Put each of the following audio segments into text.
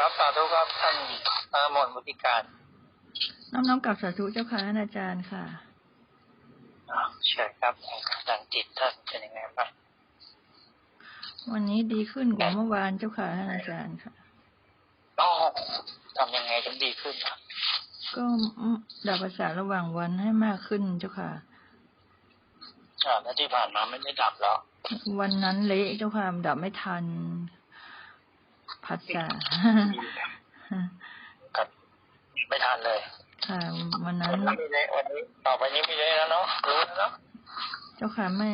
ครับสาธุครับท่านพระมนบุติการน้อมน้อมกลับสาธุเจ้าค่ะท่านอาจารย์ค่ะอ่าเชิญครับดังจิตท่านเป็นยังไงบ้างวันนี้ดีขึ้นกว่าเมื่อวานเจ้าค่ะท่านอาจารย์ค่ะอ๋อทำยังไงถึงดีขึ้นอะก็ดับประสาทระหว่างวันให้มากขึ้นเจ้าค่ะอ่าแล้วที่ผ่านมาไม่ได้ดับแล้ว วันนั้นเละเจ้าค่ะดับไม่ทัน พัสสากับไม่ทันเลยค่ะวันนั้นวันนี้ไม่ได้วันนี้ต่อไปนี้ไม่ได้แล้วเนาะรู้แล้วเนาะเจ้าค่ะไม่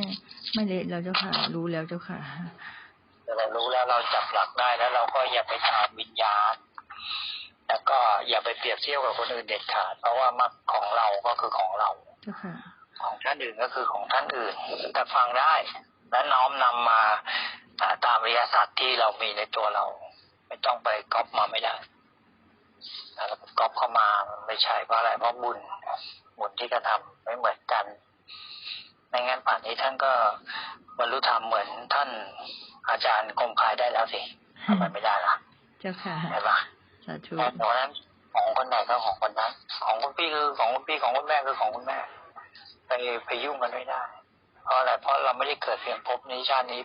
ไม่เละแล้วเจ้าค่ะ รู้แล้วเจ้าค่ะแต่เรารู้แล้วเราจับหลักได้แล้ว เราก็อย่าไปตามวิญญาณแล้วก็อย่าไปเปรียบเทียบกับคนอื่นเด็ดขาด เพราะว่ามรรคของเราก็คือของเราเจ้าค่ะของท่านอื่นก็คือของท่านอื่น แต่ฟังได้และน้อมนำมาอ่าตามวิทยาศาสตร์ที่เรามีในตัวเรา ไม่ต้องไปก๊อปมาไม่ได้ถ้าเราก๊อปเข้ามามันไม่ใช่เพราะอะไรเพราะบุญบุญที่กระทำไม่เหมือนกันไม่งั้นป่านนี้ท่านก็บรรลุธรรมเหมือนท่านอาจารย์คมคายได้แล้วสิทำไมไม่ได้ล่ะ เจ้าค่ะเห็นปะสาธุเพราะฉะนั้นของคนไหนก็ของคนนั้น ของคุณพี่คือของคุณพี่ของคุณแม่คือของคุณแม่ไปไปยุ่งกันไม่ได้ เพราะอะไรเพราะเราไม่ได้เกิดเพียงภพนี้ชาตินี้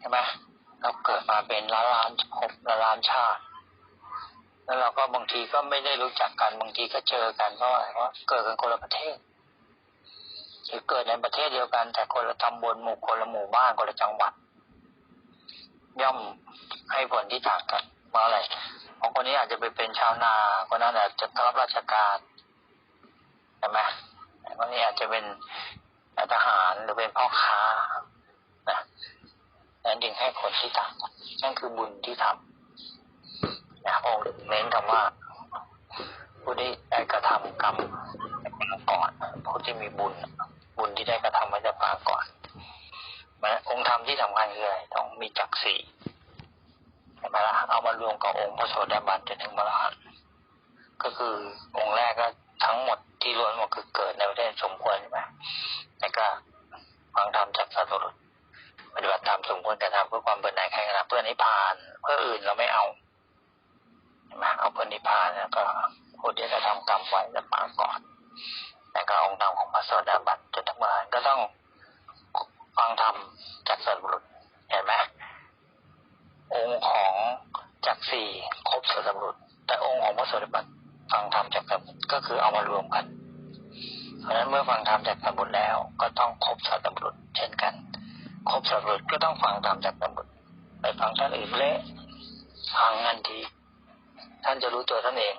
ใช่ไหม เราเกิดมาเป็นล้านล้านภพล้านล้านชาติ แล้วเราก็บางทีก็ไม่ได้รู้จักกันบางทีก็เจอกันเพราะอะไรเพราะเกิดกันคนละประเทศหรือเกิดในประเทศเดียวกัน แต่คนละตำบลหมู่คนละหมู่บ้านคนละจังหวัด ย่อมให้ผลที่ต่างกันเพราะอะไรของคนนี้อาจจะไปเป็นชาวนาคนนั้นอาจจะรับราชการใช่ไหมคนนี้อาจจะเป็นทหารหรือเป็นพ่อค้า นั้นจึงให้ผลที่ต่างกันนั่นคือบุญที่ทำนะองค์เน้นคำว่าผู้ที่ได้กระทำกรรมก่อนผู้ที่มีบุญ บุญที่ได้กระทำไว้จะปางก่อนมันองค์ธรรมที่สำคัญคืออะไรต้องมีจักรสีใช่ไหมล่ะเอามารวมกับองค์พระโสดาบันจนถึงมรรคก็คือองค์แรกก็ทั้งหมดที่ล้วนหมดคือเกิดในประเทศสมควรใช่ไหมแล้วก็ฟังธรรมจากสัตว์รุษ ปฏิบัติตามสมควรแต่ทำเพื่อความเบื่อหน่ายใครกันนะเพื่อนิพพาน เพื่ออื่นเราไม่เอาใช่ไหมเอาเพื่อนิพพานแล้วก็ผู้ที่จะทำกรรมไว้จะปางก่อนแล้วก็องค์ธรรมของพระโสดาบันจนถึงมรรคก็ต้องฟังธรรมจากสัตว์บุรุษเห็นไหมองค์ของจักสี่ครบสัตว์บุรุษแต่องค์ของพระโสดาบันฟังธรรมจากสัตว์บุรุษก็คือเอามารวมกัน เพราะฉะนั้นเมื่อฟังธรรมจากสัตบุรุษแล้วก็ต้องครบสัตว์บุรุษเช่นกัน ครบสัตว์บุรุษก็ต้องฟังธรรมจากสัตว์บุรุษไปฟังท่านอื่นเละฟังงันที ท่านจะรู้ตัวท่านเอง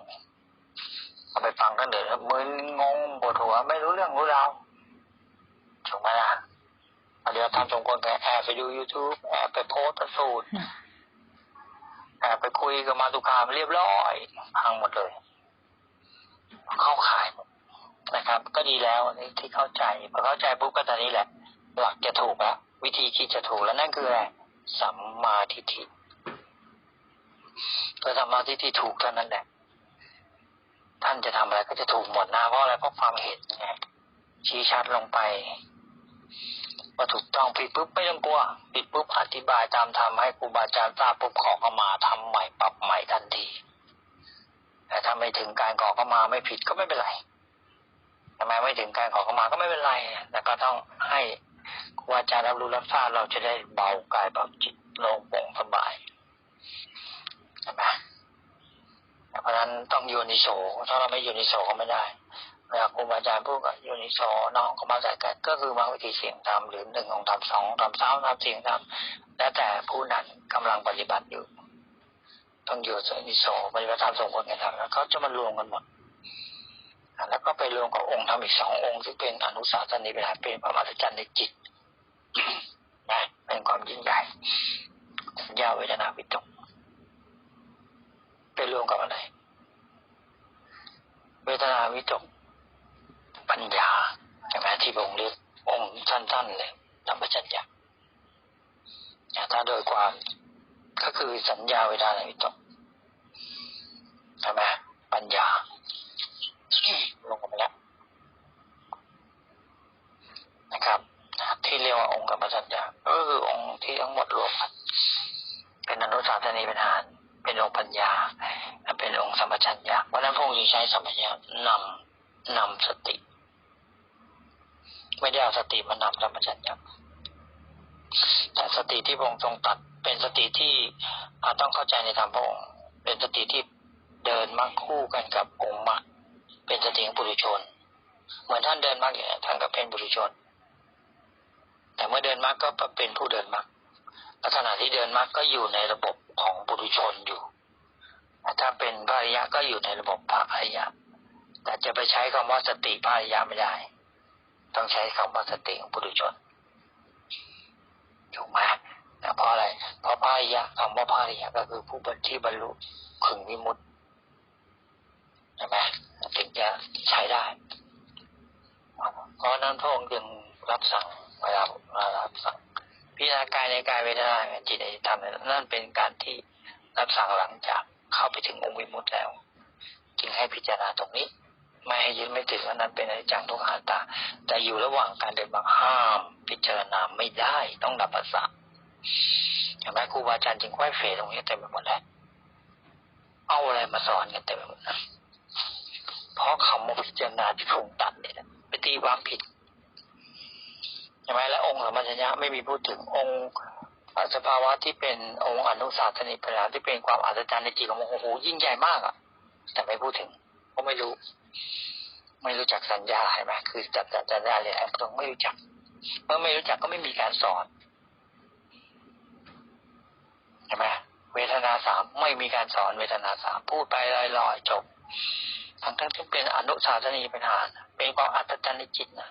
เอาไปฟังกันเดี๋ยวมึนงงปวดหัวไม่รู้เรื่องรู้ราวถูกไหมล่ะเดี๋ยวทำสมควรแกแอบไปดู YouTube แอบไปโพสต์สูตรแอบไปคุยกับมาตุคามเรียบร้อยพังหมดเลย เข้าขายหมดนะครับ ก็ดีแล้วอันนี้ที่เข้าใจพอเข้าใจปุ๊บก็ตอนนี้แหละ หลักจะถูกแล้ว วิธีคิดจะถูกแล้วนั่นคืออะไรสัมมาทิฏฐิพอสัมมาทิฏฐิถูกเท่านั้นแหละท่านจะทำอะไรก็จะถูกหมดนะเพราะอะไรเพราะความเห็นไงชี้ชัดลงไปว่าถูกต้องผิดปุ๊บไม่ต้องกลัวผิดปุ๊บอธิบายตามธรรมให้ครูบาอาจารย์ทราบปุ๊บขอเข้ามาทำใหม่ปรับใหม่ทันทีแต่ถ้าไม่ถึงการขอเข้ามาไม่ผิดก็ไม่เป็นไรทำไมไม่ถึงการขอเข้ามาก็ไม่เป็นไรแต่ก็ต้องให้ ครูบาอาจารย์รับรู้รับทราบเราจะได้เบากายเบาจิตโล่งโปร่งสบายใช่ไหมเพราะฉะนั้นต้องโยนิโสถ้าเราไม่โยนิโสก็ไม่ได้เวลาครูบาอาจารย์พูดกับโยนิโสน้องก็มาใส่กันก็คือมาวิธีเสียงธรรมหรือหนึ่งของธรรมสองธรรมสามธรรมเสียงธรรมแล้วแต่ผู้นั้นกำลังปฏิบัติอยู่ ต้องโยนิโสปฏิบัติตามสมควรแก่ธรรมแล้วเขาจะมารวมกันหมดแล้วก็ไปรวมกับองค์ธรรมอีกสององค์ที่เป็นอนุสาสนีเป็นเป็นประมาทจันทร์ในจิต นะเป็นความยิ่งใหญ่ สัญญาเวทนาวิตกไปรวมกับอะไร เวทนาวิตก ปัญญาใช่ไหมที่พระองค์เรียกองค์สั้นๆเลยธรรมจัญญาถ้าโดยความก็คือสัญญาเวทนาวิตกใช่ไหมปัญญาลงกันไปแล้วนะครับ ที่เรียกว่าองค์กรรมสัญญาก็คือองค์ที่ทั้งหมดรวมกันเป็นอนุสาสนีเป็นฐานเป็นองค์ปัญญา เป็นองค์สัมปชัญญะเพราะนั้นพระองค์จึงใช้สัมปชัญญะนำนำสติ ไม่ได้เอาสติมานำสัมปชัญญะแต่สติที่พระองค์ทรงตัด เป็นสติที่อาต้องเข้าใจในธรรมพระองค์เป็นสติที่เดินมักคู่กันกับองค์มรรคเป็นสติของปุถุชน เหมือนท่านเดินมรรคอย่างท่านก็เป็นปุถุชน แต่เมื่อเดินมรรคก็เป็นผู้เดินมรรคลักษณะที่เดินมรรคก็อยู่ในระบบของปุถุชนอยู่ ถ้าเป็นพระอริยะก็อยู่ในระบบพระอริยะ แต่จะไปใช้คำว่าสติพระอริยะไม่ได้ ต้องใช้คำว่าสติของปุถุชนถูกไหมเพราะอะไร เพราะพระอริยะคำว่าพระอริยะก็คือผู้บัที่บรรลุขึงวิมุตติใช่ไหมถึงจะใช้ได้ เพราะนั้นพระองค์จึงรับสั่ง เวลาเวลารับสั่งพิจารณากายในกายเวทนาจิตในธรรมนั่นเป็นการที่รับสั่งหลังจากเข้าไปถึงองค์วิมุตติแล้ว จึงให้พิจารณาตรงนี้ ไม่ให้ยึดไม่ถือว่านั้นเป็นอนิจจังทุกขังอนัตา แต่อยู่ระหว่างการเดินบังห้าม พิจารณาไม่ได้ต้องดับปัสสะเห็นไหมครูบาอาจารย์จึงค่อยเฟตรงนี้เต็มไปหมดแล้วเอาอะไรมาสอนกันเต็มไปหมดนะเพราะคำว่าพิจารณาที่พระองค์ตัดเนี่ยไปตีความผิด ใช่ไหมและองค์สมัญญะไม่มีพูดถึงองค์สภาวะที่เป็นองค์อนุสาสนิปัญญาที่เป็นความอัศจรรย์ในจิตของโอ้โหยิ่งใหญ่มากอะ แต่ไม่พูดถึงเพราะไม่รู้ ไม่รู้จักสัญญาใช่ไหมคือจัดจัดสัญญาเลยตรงไม่รู้จัก เมื่อไม่รู้จักก็ไม่มีการสอนใช่ไหมเวทนาสามไม่มีการสอนเวทนาสามพูดไปลอยๆจบทั้งทั้งที่เป็นอนุสาสนีปัญหาเป็นความอัศจรรย์ในจิตนะ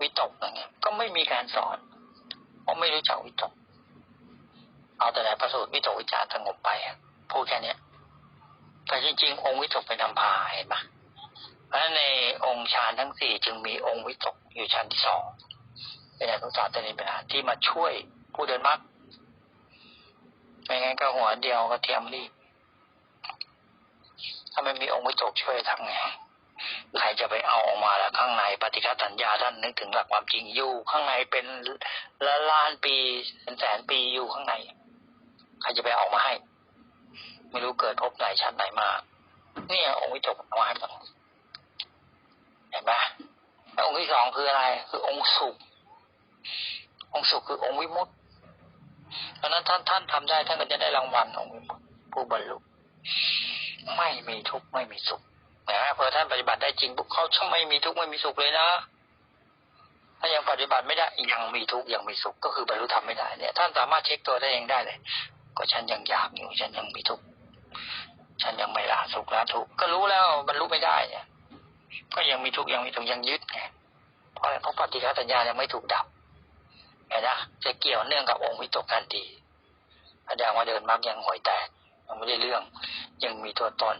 วิตกอย่างเงี้ยก็ไม่มีการสอนเพราะไม่รู้จักวิตก เอาแต่ไหนประสูตรวิตกวิจารสงบไปพูดแค่เนี้ยแต่จริง ๆ องค์วิตกเป็นนำพาเห็นปะเพราะในองค์ฌานทั้งสี่จึงมีองค์วิตกอยู่ชั้นที่สองเป็นอนุสาสนีปัญหาที่มาช่วยผู้เดินมรรคไม่งั้นก็หัวเดียวก็เทียมรีบถ้าไม่มีองค์วิตกช่วยทำไง ใครจะไปเอาออกมาล้วข้างในปฏิฆาสัญญาท่านนึกถึงหลักความจริงอยู่ ข้างในเป็นละล้านปีเป็นแสนปีอยู่ข้างใน ใครจะไปเอามาให้ ไม่รู้เกิดพบไหนชาติไหนมาเนี่ยองค์วิตกเอามาให้หมดเห็นไหมแล้วองค์ที่สองคืออะไร คือองค์สุข องค์สุคือองค์วิมุตติเพราะนั้นท่านท่านทำได้ท่านก็จะได้รางวัลองค์วิมุตติผู้บรรลุไม่มีทุกข์ไม่มีสุข นะพอท่านปฏิบัติได้จริงปุ๊บเขาช่างไม่มีทุกข์ไม่มีสุขเลยนะถ้ายังปฏิบัติไม่ได้ยังมีทุกข์ยังมีสุขก็คือบรรลุธรรมไม่ได้เนี่ย ท่านสามารถเช็คตัวได้เองได้เลย ก็ฉันยังอยากอยู่ฉันยังมีทุกข์ฉันยังไม่ละสุขละทุกข์ก็รู้แล้วบรรลุไม่ได้เนี่ยก็ยังมีทุกข์ยังมีทุกข์ยังยึดไงเพราะเพราะปฏิฆาสัญญายังไม่ถูกดับเห็นะจะเกี่ยวเนื่องกับองค์วิตกการดีแสดงว่าเดินมรรคยังห่วยแตกยังไม่ได้เรื่อง ยังมีตัวตน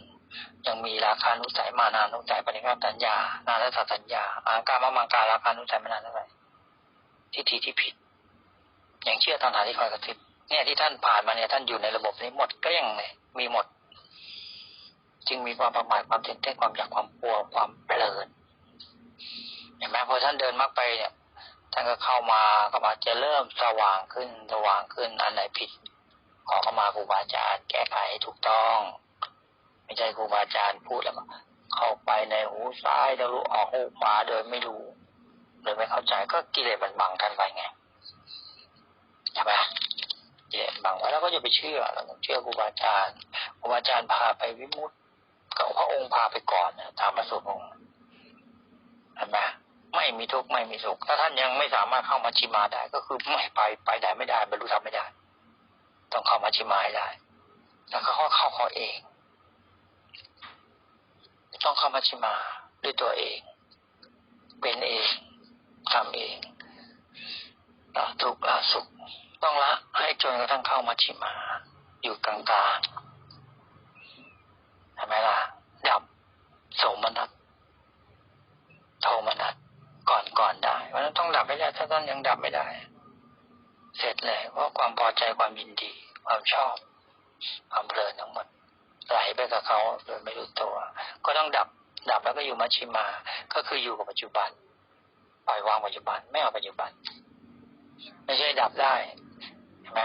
ยังมีราคานุสัยมานานุสัยปณิฆาสัญญา นารัสัญญาอาการมมังการราคานุสัยมานานุสัยทิฏฐิที่ผิด อย่างเชื่อตัณหาที่คอยกระทิบเนี่ยที่ท่านผ่านมาเนี่ยท่านอยู่ในระบบนี้หมดก็ยังมีหมด จึงมีความประมาทความเต้นเต้นความอยากความกลัวความเพลินเห็นไหมพอท่านเดินมากไปเนี่ยท่านก็เข้ามาเข้ามาจะเริ่มสว่างขึ้นสว่างขึ้นอันไหนผิดขอเข้ามาครูบาอาจารย์แก้ไขให้ถูกต้อง ไม่ใช่ครูบาอาจารย์พูดแล้วเข้าไปในหูซ้ายแล้วรู้ออกหูขวาโดยไม่รู้โดยไม่เข้าใจก็กิเลสมันบังกันไปไงใช่ไหมกิเลสบังไว้แล้วก็จะไปเชื่อเราต้องเชื่อครูบาอาจารย์ครูบาอาจารย์พาไปวิมุตติก็พระองค์พาไปก่อนตามประสูตรองค์เห็นไหมไม่มีทุกข์ไม่มีสุขถ้าท่านยังไม่สามารถเข้ามาชิมาได้ ก็คือไม่ไปไปได้ไม่ได้บรรลุธรรมไม่ได้ ต้องเข้ามาชิมาได้แล้วก็เข้าเข้าเขาเอง ต้องเข้ามาชิมาด้วยตัวเอง เป็นเองทำเองละทุกข์ละสุข ต้องละให้จนกระทั่งเข้ามาชิมา อยู่กลางๆเห็นไหมล่ะ ดับโสมนัสโทมนัสก่อนก่อนได้เพราะนั้นต้องดับไม่ได้ถ้าท่านยังดับไม่ได้ เสร็จเลยเพราะความพอใจความยินดี ความชอบ ความเพลินทั้งหมด ไหลไปกับเขาโดยไม่รู้ตัว ก็ต้องดับ ดับแล้วก็อยู่มัชชิมา ก็คืออยู่กับปัจจุบันปล่อยวางปัจจุบันไม่เอาปัจจุบัน ไม่ใช่ดับได้ใช่ไหม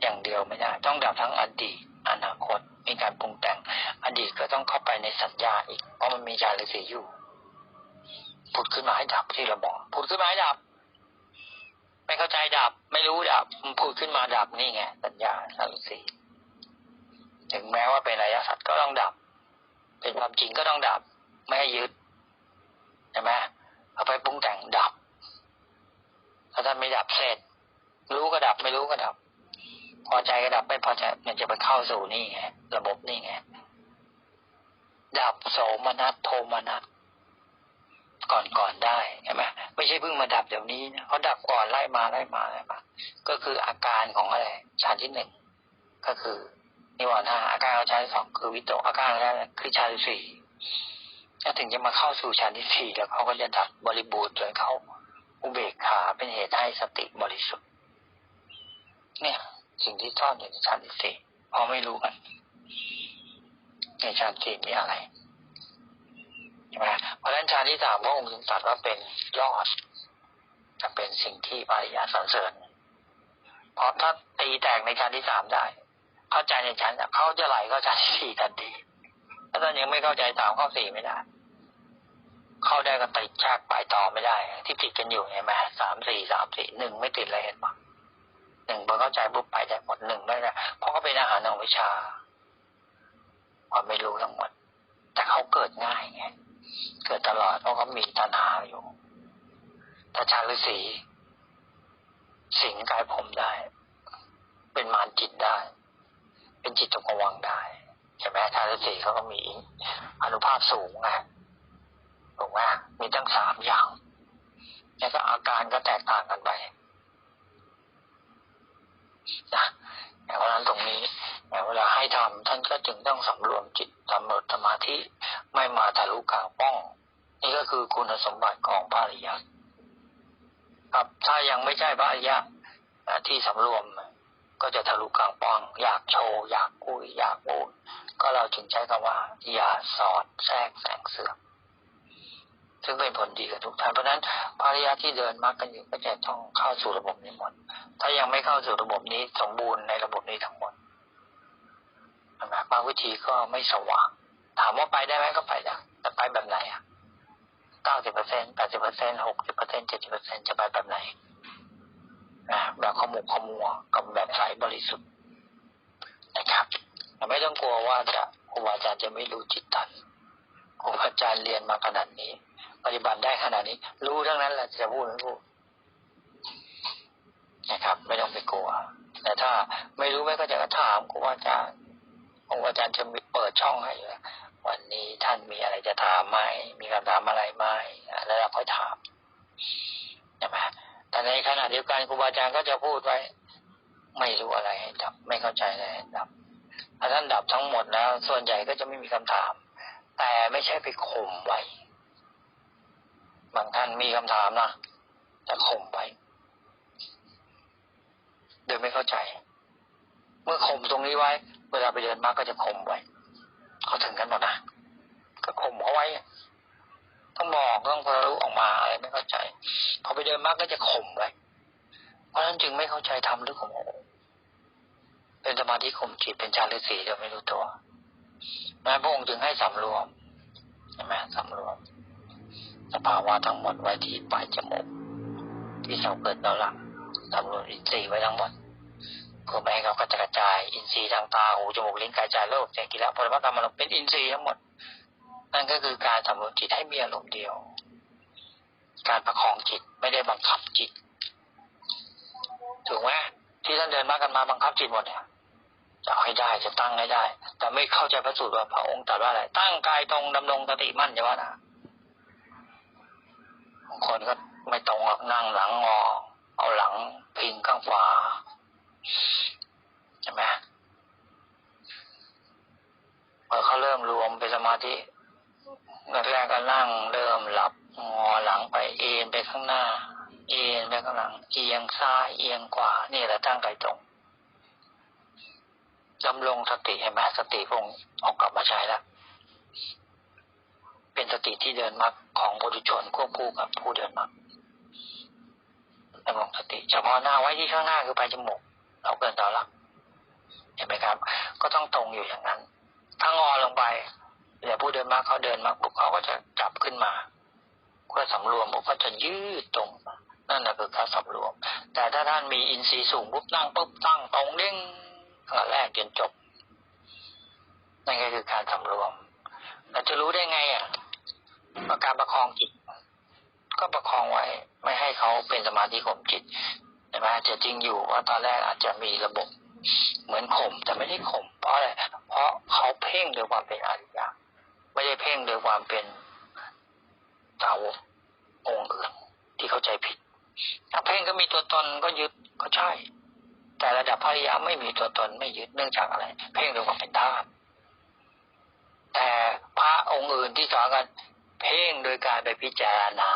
อย่างเดียวไม่ได้ ต้องดับทั้งอดีตอนาคต มีการปรุงแต่ง อดีตก็ต้องเข้าไปในสัญญาอีก เพราะมันมีฌานฤาษีอยู่ผุดขึ้นมาให้ดับที่เราบอกผุดขึ้นมาให้ดับ ไม่เข้าใจดับ ไม่รู้ดับมันผุดขึ้นมาดับนี่ไงสัญญาฌานฤาษี ถึงแม้ว่าเป็นอริยสัจก็ต้องดับ เป็นความจริงก็ต้องดับ ไม่ให้ยึดใช่ไหมเอาไปปรุงแต่งดับถ้าท่านไม่ดับเสร็จ รู้ก็ดับไม่รู้ก็ดับ พอใจก็ดับไม่พอใจมันจะไปเข้าสู่นี่ไงระบบนี่ไงดับโสมนัสโทมนัสก่อนก่อนได้ใช่ไหมไม่ใช่เพิ่งมาดับเดี๋ยวนี้นะเขาดับก่อนไล่มาไล่มาไล่มา ก็คืออาการของอะไรฌานที่หนึ่งก็คือ นิวรณ์ห้าอาการของฌานสองคือวิตกอาการแรกคือฌานที่สี่แล้วถึงจะมาเข้าสู่ฌานที่สี่แล้วเขาก็จะดับบริบูรณ์จนเขาอุเบกขาเป็นเหตุให้สติบริสุทธิ์ เนี่ย สิ่งที่ซ่อนอยู่ในฌานที่สี่พอไม่รู้กันในฌานสี่มีอะไรใช่ไหมเพราะฉะนั้นฌานที่สามพระองค์ตรัสว่าเป็นยอดจะเป็นสิ่งที่ปริยาสรรเสริญเพราะถ้าตีแตกในฌานที่สามได้ เข้าใจในฌานเขาจะไหลก็ฌานที่สี่ทันทีถ้าท่านยังไม่เข้าใจสามเข้าสี่ไม่ได้ เข้าได้ก็ติดชากปลายต่อไม่ได้ ที่ติดกันอยู่เห็นไหมสามสี่สามสี่หนึ่งไม่ติดเลยเห็นปะหนึ่งพอเข้าใจปุ๊บไปได้หมดหนึ่งได้นะเพราะเขาเป็นอาหารของวิชาความไม่รู้ทั้งหมด แต่เขาเกิดง่ายไงเกิดตลอดเพราะเขามีตัณหาอยู่ถ้าชาฤาษีสิงกายผมได้ เป็นมารจิตได้ เป็นจิตจงกวังได้ใช่ไหมชาฤาษีเขาก็มีอนุภาพสูงไงถูกไหมมีตั้งสามอย่างแล้วก็อาการก็แตกต่างกันไปนะเพราะฉะนั้นตรงนี้เวลาให้ทำท่านก็จึงต้องสำรวมจิตทำรสมาธิไม่มาทะลุกลางป้อง นี่ก็คือคุณสมบัติของพระอริยะครับถ้ายังไม่ใช่พระอริยะที่สำรวม ก็จะทะลุกลางป้อง อยากโชว์ อยากคุย อยากพูดก็เราจึงใช้คำว่า อย่าสอดแทรกแสงเสื่อมซึ่งเป็นผลดีกับทุกท่านเพราะนั้นภริยาที่เดินมากกันอยู่ก็จะต้องเข้าสู่ระบบนี้หมด ถ้ายังไม่เข้าสู่ระบบนี้สมบูรณ์ในระบบนี้ทั้งหมดนะบางวิธีก็ไม่สว่าง ถามว่าไปได้ไหมก็ไปได้แต่ไปแบบไหนอะเก้าสิบเปอร์เซ็นแปดสิบเปอร์เซ็นหกสิบเปอร์เซ็นเจ็ดสิบเปอร์เซ็นจะไปแบบไหน นะแบบขมุกขมัวกับแบบใสบริสุทธิ์นะครับไม่ต้องกลัวว่าจะครูบาอาจารย์จะไม่รู้จิตท่านครูบาอาจารย์เรียนมาขนาดนี้ ปฏิบัติได้ขนาดนี้ รู้ทั้งนั้นแหละจะพูดไม่พูดนะครับ ไม่ต้องไปกลัว แต่ถ้าไม่รู้ไม่ก็จะถามครูบาอาจารย์ครูบาอาจารย์จะมีเปิดช่องให้เลยวันนี้ท่านมีอะไรจะถามไหมมีคำถามอะไรไหมแล้วเราค่อยถามใช่ไหม แต่ในขณะเดียวกันครูบาอาจารย์ก็จะพูดไว้ ไม่รู้อะไรให้ดับ ไม่เข้าใจอะไรให้ดับถ้าท่านดับทั้งหมดแล้ว ส่วนใหญ่ก็จะไม่มีคำถาม แต่ไม่ใช่ไปข่มไว้ บางท่านมีคำถามนะแต่ข่มไว้โดยไม่เข้าใจ เมื่อข่มตรงนี้ไว้ เวลาไปเดินมาก็จะข่มไว้เขาถึงกันหมดนะก็ข่มเขาไว้ ต้องบอกต้องพอรู้ออกมาอะไรไม่เข้าใจพอไปเดินมากก็จะข่มไว้เพราะฉะนั้นจึงไม่เข้าใจทำหรือข่มเป็นสมาธิข่มจิตเป็นฌานฤาษีโดยไม่รู้ตัวแม้พระองค์จึงให้สำรวมใช่ไหมสำรวม สภาวะทั้งหมดไว้ที่ปลายจมูกที่เราเกิดเราหลังสำรวมอินทรีย์ไว้ทั้งหมดเพื่อไม่ให้เขากระจายอินทรีย์ทางตาหูจมูกลิ้นกายใจโลกเสียงกิเลสพลวัตกรรมมันเป็นอินทรีย์ทั้งหมด นั่นก็คือการสำรวมจิตให้มีอารมณ์เดียว การประคองจิตไม่ได้บังคับจิต ถูกไหมที่ท่านเดินมากันมาบังคับจิตหมดเนี่ยจะให้ได้จะตั้งให้ได้ แต่ไม่เข้าใจพระสูตรว่าพระองค์ตรัสว่าอะไรตั้งกายตรงดำรงสติมั่นจะว่านะบางคนก็ไม่ตรงหรอกนั่งหลังงอ เอาหลังพิงข้างขวาใช่ไหมพอเขาเริ่มรวมเป็นสมาธิแรกๆก็นั่งเริ่มหลับงอหลังไปเอ็นไปข้างหน้า เอ็นไปข้างหลัง เอียงซ้ายเอียงขวานี่แหละตั้งกายตรงดำรงสติเห็นไหมสติพงออกกลับมาใช้แล้วเป็นสติที่เดินมรรคของบุตุชนควบคู่กับผู้เดินมรรคดำรงสติ เฉพาะหน้าไว้ที่ข้างหน้าคือปลายจมูกเราเกินต่อลังเห็นไหมครับ ก็ต้องตรงอยู่อย่างนั้น ถ้างอลงไปแต่ผู้เดินมากเขาเดินมากปุ๊บเขาก็จะจับขึ้นมาเพื่อสำรวมปุ๊บก็จะยืดตรงมา นั่นแหละคือการสำรวม แต่ถ้าท่านมีอินทรีย์สูงปุ๊บนั่งปุ๊บตั้งตรงเด้งตั้งแต่แรกจนจบนั่นก็คือการสำรวมเราจะรู้ได้ไงอะว่าการประคองจิต ก็ประคองไว้ ไม่ให้เขาเป็นสมาธิข่มจิตใช่ไหมจะจริงอยู่ว่าตอนแรกอาจจะมีระบบเหมือนข่มแต่ไม่ได้ข่มเพราะอะไรเพราะเขาเพ่งโดยความเป็นอริยะไม่ได้เพ่งโดยความเป็นสาวกองค์อื่นที่เข้าใจผิด ถ้าเพ่งก็มีตัวตนก็ยึดก็ใช่ แต่ระดับพริยะไม่มีตัวตนไม่ยึดเนื่องจากอะไร เพ่งโดยความเป็นธาตุแต่พระองค์อื่นที่สอนกัน เพ่งโดยการไปพิจารณา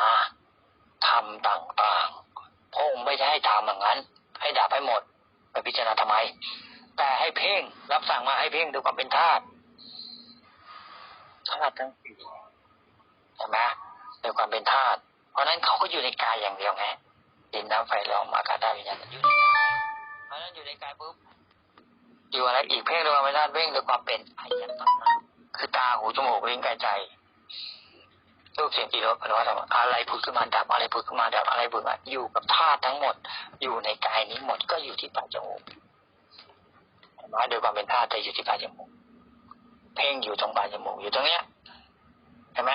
ทำต่างๆพระองค์ไม่ได้ให้ทำอย่างนั้น ให้ดับให้หมด ไปพิจารณาทำไม แต่ให้เพ่งรับสั่งมาให้เพ่งด้วยความเป็นธาตุธาตุทั้งสี่ใช่ไหมด้วยความเป็นธาตุเพราะนั้นเขาก็อยู่ในกายอย่างเดียวไง ดินน้ำไฟลมอากาศธาตุวิญญาณอยู่ในกายเพราะนั้นอยู่ในกายปุ๊บอยู่อะไรอีกเพ่งดวยความเป็นาตุเพ่งด้วยความเป็นอายตนะคือตาหูจมูกลิ้นกายใจรูปเสียงกลิ่นรสผลิตภัณฑ์อะไรผุดขึ้นมาดับอะไรผุดขึ้นมาดับอะไรผุดมาอยู่กับธาตุทั้งหมด อยู่ในกายนี้หมดก็อยู่ที่ปลายจมูกเห็นไหมโดยความเป็นธาตุแต่อยู่ที่ปลายจมูก เพ่งอยู่ตรงปลายจมูกอยู่ตรงเนี้ยเห็นไหม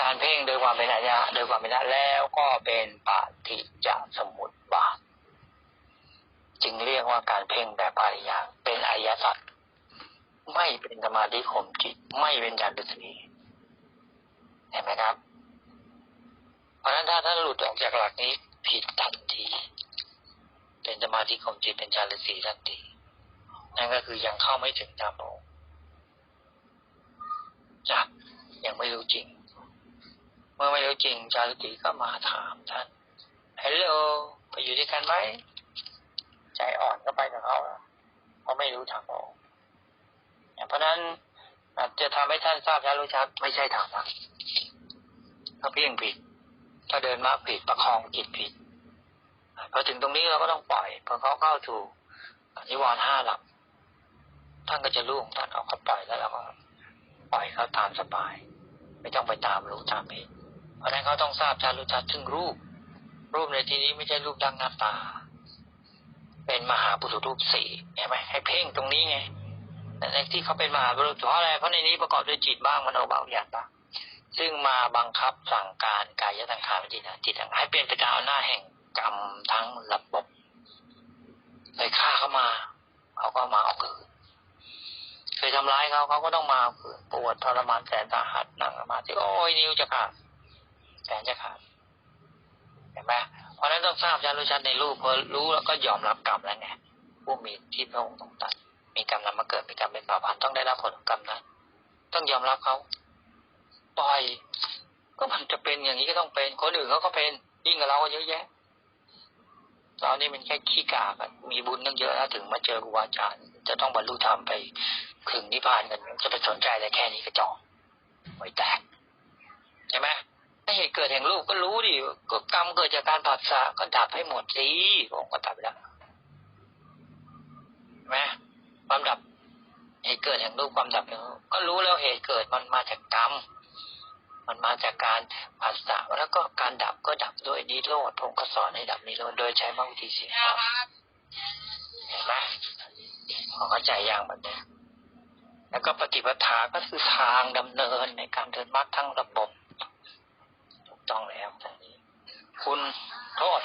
การเพ่งโดยความเป็นอายะโดยความเป็นธาตุแล้วก็เป็นปฏิจจสมุปบาทจึงเรียกว่าการเพ่งแบบปริยาเป็นอายะสัตว์ไม่เป็นสมาธิข่มจิต ไม่เป็นญาณดุษณีเห็นไหมครับ เพราะฉะนั้นถ้าท่านหลุดออกจากหลักนี้ผิดทันที เป็นสมาธิข่มจิตเป็นฌานฤาษีทันที นั่นก็คือยังเข้าไม่ถึงตามองจ้ะยังไม่รู้จริง เมื่อไม่รู้จริงจารุติก็มาถามท่านฮัลโหลไปอยู่ด้วยกันไหมใจอ่อนก็ไปกับเขาเพราะไม่รู้ทางออกเพราะนั้นจะทำให้ท่านทราบชัดรู้ชัดไม่ใช่ทางนั้นถ้าเพียงผิด ถ้าเดินมาผิดประคองจิตผิดพอถึงตรงนี้เราก็ต้องปล่อยพอเขาเข้าถูกนิวรณ์ห้าหลับท่านก็จะรู้ของท่านเอาเขาปล่อยแล้วเราก็ปล่อยเขาตามสบาย ไม่ต้องไปตามรู้ตามเห็น เพราะนั้นเขาต้องทราบชัดรู้ชัดถึงรูป รูปในที่นี้ไม่ใช่รูปดังหน้าตา เป็นมหาบุรุษรูปสี่เห็นไหมให้เพ่งตรงนี้ไงแต่ในที่เขาเป็นมหาบุรุษเพราะอะไรเพราะในนี้ประกอบด้วยจิตบ้างมโนบ้างวิญญาณบ้างซึ่งมาบังคับสั่งการกายตังขารจิตนะจิตให้เป็นไปตามอำนาแห่งกรรมทั้งระบบเลยฆ่าเขามาเขาก็มาเอาคืนเคยทำร้ายเขาเขาก็ต้องมาเอาคืนปวดทรมานแสนสาหัสนั่งสมาธิโอ้ยนิ้วจะขาด แขนจะขาดเห็นไหมเพราะนั้นต้องทราบชัดรู้ชัดในรูปพอรู้แล้วก็ยอมรับกรรมแล้วไงผู้มีที่พระองค์ต้องตัดมีกรรมนำมาเกิดมีกรรมเป็นป่าพันธุ์ต้องได้รับผลของกรรมนั้น ต้องยอมรับเขาปล่อย ก็มันจะเป็นอย่างนี้ก็ต้องเป็นคนอื่นเขาก็เป็นยิ่งกับเราก็เยอะแยะเรานี่มันแค่ขี้กากันมีบุญตั้งเยอะแล้วถึงมาเจอครูอาจารย์ จะต้องบรรลุธรรมไปถึงนิพพานกันจะไปสนใจอะไรแค่นี้ก็จองไม่แตกใช่ไหม เหตุเกิดแห่งรูปก็รู้ดิก็กรรมเกิดจากการผัสสะก็ดับให้หมดสิผมก็ดับแล้วใช่ไหมความดับเหตุเกิดแห่งรูปความดับแห่งรูปก็รู้แล้วเหตุเกิดมันมาจากกรรม มันมาจากการผัสสะแล้วก็การดับก็ดับด้วยนิโรธผมก็สอนให้ดับนิโรธโดยใช้มรรควิธีสี่เห็นไหมพอเข้าใจอย่างแบบนี้แล้วก็ปฏิปทาก็คือทางดำเนินในการเดินมรรคทั้งระบบ ต้องแล้วตรงนี้ คุณโทษ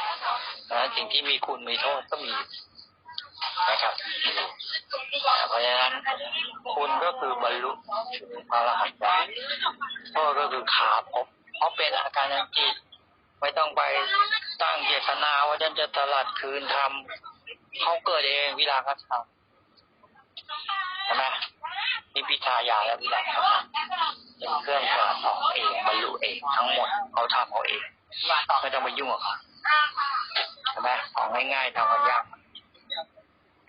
นะสิ่งที่มีคุณมีโทษก็มีนะครับมีเพราะฉะนั้นคุณก็คือบรรลุพระรหันได้โทษก็คือขาพบเพราะเป็นอาการทางจิตไม่ต้องไปตั้งเจตนาว่าฉันจะตลัดคืนทำเขาเกิดเองวิลาคัตทำใช่ไหม นี่พิทายาและวิลาคัตทำเป็นเครื่องกระสองเองบรรลุเองทั้งหมดเขาทำเขาเองไม่ต้องไปยุ่งกับเขาใช่ไหมของง่ายๆทำกันยาก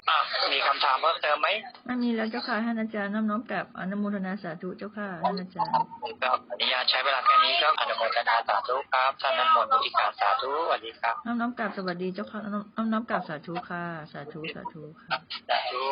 อะมีคำถามเพิ่มเติมไหมไม่มีแล้วเจ้าค่ะท่านอาจารย์น้อมน้อมกับอนุโมทนาสาธุเจ้าค่ะท่านอาจารย์ก็อนุญาตใช้เวลาแค่นี้ก็อนุโมทนาสาธุครับท่านนั้นหมดวิธีการสาธุสวัสดีครับน้อมน้อมกับสวัสดีเจ้าค่ะน้อมน้อมน้อมกับสาธุค่ะ สาธุสาธุค่ะสาธุ